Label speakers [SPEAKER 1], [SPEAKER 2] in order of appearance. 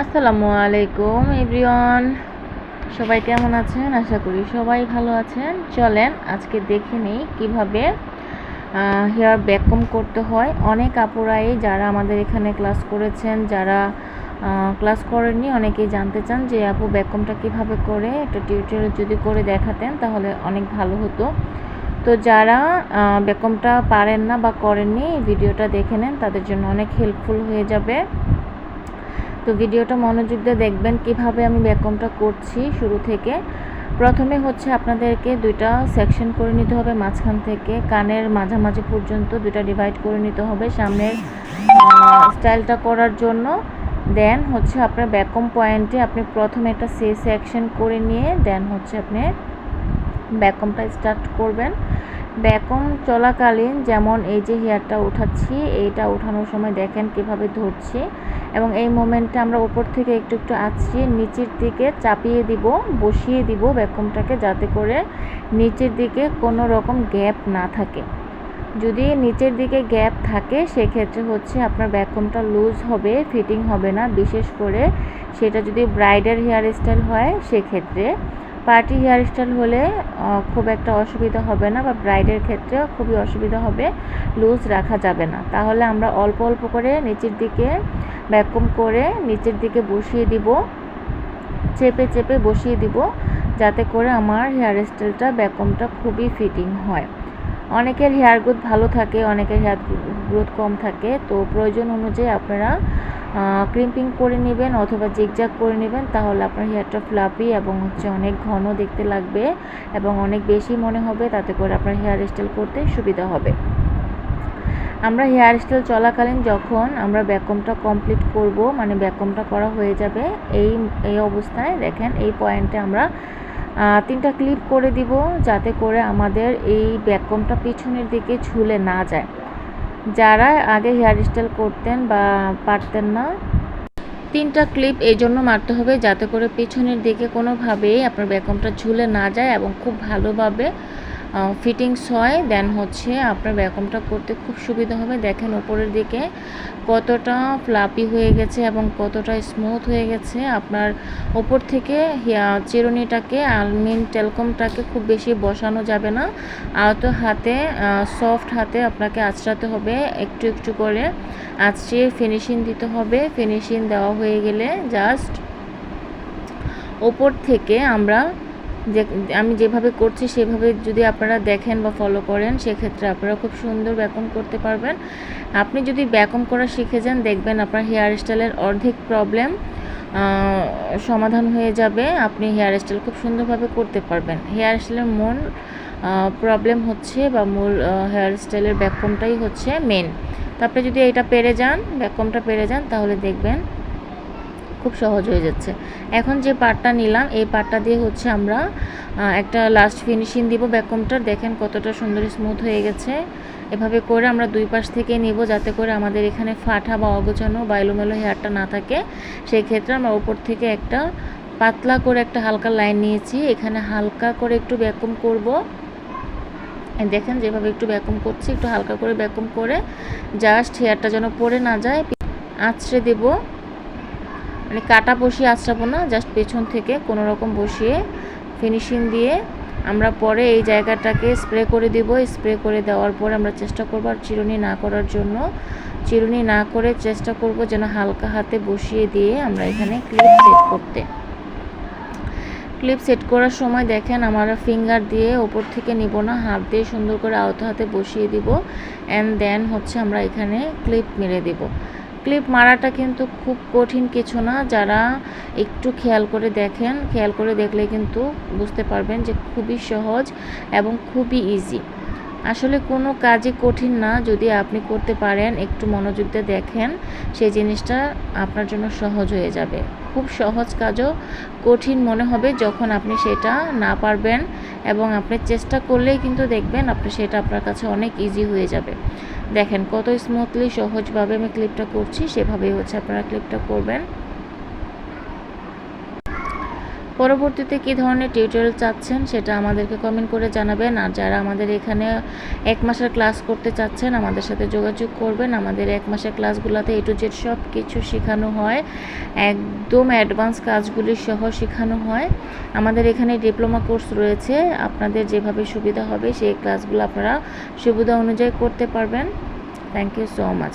[SPEAKER 1] আসসালামু আলাইকুম, এভরিওয়ান। সবাই কেমন আছেন? আশা করি সবাই ভালো আছেন। চলেন, আজকে দেখে নিই কীভাবে হেয়ার ব্যাককম করতে হয়। অনেক আপুরাই যারা আমাদের এখানে ক্লাস করেছেন, যারা ক্লাস করেননি, অনেকেই জানতে চান যে আপু ব্যাককমটা কীভাবে করে, একটা টিউটোরিয়াল যদি করে দেখাতেন তাহলে অনেক ভালো হতো। তো যারা ব্যাককমটা পারেন না বা করেননি, ভিডিওটা দেখে নেন, তাদের জন্য অনেক হেল্পফুল হয়ে যাবে। তো ভিডিওটা মনোযোগ দিয়ে দেখবেন কীভাবে আমি ব্যাকমটা করছি শুরু থেকে। প্রথমে হচ্ছে আপনাদেরকে দুইটা সেকশন করে নিতে হবে, মাঝখান থেকে। কানের মাঝামাঝি পর্যন্ত দুইটা ডিভাইড করে নিতে হবে সামনের স্টাইলটা করার জন্য। দেন হচ্ছে আপনার ব্যাকম পয়েন্টে আপনি প্রথমে একটা সে সেকশন করে নিয়ে দেন হচ্ছে আপনি ব্যাকমটা স্টার্ট করবেন। ব্যাকম চলাকালীন যেমন এই যে হেয়ারটা উঠাচ্ছি, এইটা উঠানোর সময় দেখেন কীভাবে ধরছি এবং এই মোমেন্টে আমরা উপর থেকে একটু একটু আঁচড়িয়ে নিচের দিকে চাপিয়ে দিব, বসিয়ে দিব ব্যাকমটাকে যাতে করে নিচের দিকে কোনো রকম গ্যাপ না থাকে। যদি নিচের দিকে গ্যাপ থাকে, সেক্ষেত্রে হচ্ছে আপনার ব্যাকমটা লুজ হবে, ফিটিং হবে না। বিশেষ করে সেটা যদি ব্রাইডাল হেয়ার স্টাইল হয়, সেক্ষেত্রে পার্টি হেয়ার স্টাইল হলে খুব একটা অসুবিধা হবে না বা ব্রাইডের ক্ষেত্রে খুবই অসুবিধা হবে, লুজ রাখা যাবে না। তাহলে আমরা অল্প অল্প করে নিচের দিকে ব্যাকম করে নিচের দিকে বসিয়ে দিব, চেপে চেপে বসিয়ে দিব, যাতে করে আমার হেয়ার স্টাইলটা ব্যাকমটা খুবই ফিটিং হয়। অনেকের হেয়ার গ্রোথ ভালো থাকে, অনেকের হেয়ার গ্রোথ কম থাকে, তো প্রয়োজন অনুযায়ী আপনারা ক্রিম্পিং করে নেবেন অথবা জিগজাগ করে নেবেন, তাহলে আপনার হেয়ারটা ফ্লাপি এবং হচ্ছে অনেক ঘন দেখতে লাগবে এবং অনেক বেশি মনে হবে, তাতে করে আপনার হেয়ার স্টাইল করতে সুবিধা হবে। আমরা হেয়ার স্টাইল চলাকালীন যখন আমরা ব্যাকমটা কমপ্লিট করব মানে ব্যাকমটা করা হয়ে যাবে, এই এই অবস্থায় দেখেন, এই পয়েন্টে আমরা তিনটা ক্লিপ করে দিব যাতে করে আমাদের এই ব্যাকমটা পিছনের দিকে ঝুলে না যায়। যারা আগে হেয়ার স্টাইল করতেন বা পারতেন না, তিনটা ক্লিপ এই জন্য মারতে হবে যাতে করে পিছনের দিকে কোনোভাবেই আপনার ব্যাকমটা ঝুলে না যায় এবং খুব ভালোভাবে ফিটিংস হয় দেন হচ্ছে আপনার ব্যাকমটা করতে খুব সুবিধা হবে। দেখেন উপরের দিকে কতটা ফ্লাপি হয়ে গেছে এবং কতটা স্মুথ হয়ে গেছে। আপনার ওপর থেকে চিরুনিটাকে, আলমিন টেলকমটাকে খুব বেশি বসানো যাবে না। আহত হাতে সফট হাতে আপনাকে আঁচড়াতে হবে। একটু একটু করে আঁচড়িয়ে ফিনিশিং দিতে হবে। ফিনিশিং দেওয়া হয়ে গেলে জাস্ট ওপর থেকে আমরা যে, আমি যেভাবে করছি সেভাবে যদি আপনারা দেখেন বা ফলো করেন, সেক্ষেত্রে আপনারা খুব সুন্দর ব্যাকম করতে পারবেন। আপনি যদি ব্যাকম করা শিখে যান, দেখবেন আপনার হেয়ার স্টাইলের অর্ধেক প্রবলেম সমাধান হয়ে যাবে। আপনি হেয়ার স্টাইল খুব সুন্দরভাবে করতে পারবেন। হেয়ার স্টাইলের মূল প্রবলেম হচ্ছে বা মূল হেয়ার স্টাইলের ব্যাকমটাই হচ্ছে মেন তারপরে যদি এটা পেরে যান, ব্যাকমটা পেরে যান, তাহলে দেখবেন খুব সহজ হয়ে যাচ্ছে। এখন যে পার্টটা নিলাম, এই পার্টটা দিয়ে হচ্ছে আমরা একটা লাস্ট ফিনিশিং দিব ব্যাকমটার দেখেন কতটা সুন্দর স্মুথ হয়ে গেছে। এভাবে করে আমরা দুই পাশ থেকে নিব যাতে করে আমাদের এখানে ফাটা বা অগোছানো বা এলোমেলো হেয়ারটা না থাকে। সেই ক্ষেত্রে আমরা ওপর থেকে একটা পাতলা করে একটা হালকা লাইন নিয়েছি। এখানে হালকা করে একটু ব্যাকম করব। দেখেন যেভাবে একটু ব্যাকম করছি, একটু হালকা করে ব্যাকম করে জাস্ট হেয়ারটা যেন পড়ে না যায়, আঁচড়ে দেবো। মানে কাটা বসিয়ে আঁচড়াবো না জাস্ট পেছন থেকে কোনো রকম বসিয়ে ফিনিশিং দিয়ে আমরা পরে এই জায়গাটাকে স্প্রে করে দিব। স্প্রে করে দেওয়ার পর আমরা চেষ্টা করব আর চিরুনি না করার জন্য। চিরুনি না করে চেষ্টা করব যেন হালকা হাতে বসিয়ে দিয়ে আমরা এখানে ক্লিপ সেট করতে। ক্লিপ সেট করার সময় দেখেন আমরা ফিঙ্গার দিয়ে ওপর থেকে নিব না, হাত দিয়ে সুন্দর করে আহত হাতে বসিয়ে দিব। অ্যান্ড দেন হচ্ছে আমরা এখানে ক্লিপ মেরে দেবো। ক্লিপ মারাটা কিন্তু খুব কঠিন কিছু না। যারা একটু খেয়াল করে দেখেন, খেয়াল করে দেখলে কিন্তু বুঝতে পারবেন যে খুবই সহজ এবং খুবই ইজি আসলে কোনো কাজই কঠিন না। যদি আপনি করতে পারেন, একটু মনোযোগ দিয়ে দেখেন, সেই জিনিসটা আপনার জন্য সহজ হয়ে যাবে। খুব সহজ কাজও কঠিন মনে হবে যখন আপনি সেটা না পারবেন এবং আপনি চেষ্টা করলেই কিন্তু দেখবেন আপনি সেটা আপনার কাছে অনেক ইজি হয়ে যাবে। দেখেন কত স্মুথলি সহজভাবে আমি ক্লিপটা করছি, সেভাবেই হচ্ছে আপনারা ক্লিপটা করবেন। পরবর্তীতে কী ধরনের টিউটোরিয়াল চাচ্ছেন সেটা আমাদেরকে কমেন্ট করে জানাবেন। আর যারা আমাদের এখানে এক মাসের ক্লাস করতে চাচ্ছেন, আমাদের সাথে যোগাযোগ করবেন। আমাদের এক মাসের ক্লাসগুলোতে এ টু জেড সব কিছু শেখানো হয়। একদম অ্যাডভান্স কাজগুলি সহ শেখানো হয়। আমাদের এখানে ডিপ্লোমা কোর্স রয়েছে। আপনাদের যেভাবে সুবিধা হবে, সেই ক্লাসগুলো আপনারা সুবিধা অনুযায়ী করতে পারবেন। Thank you so much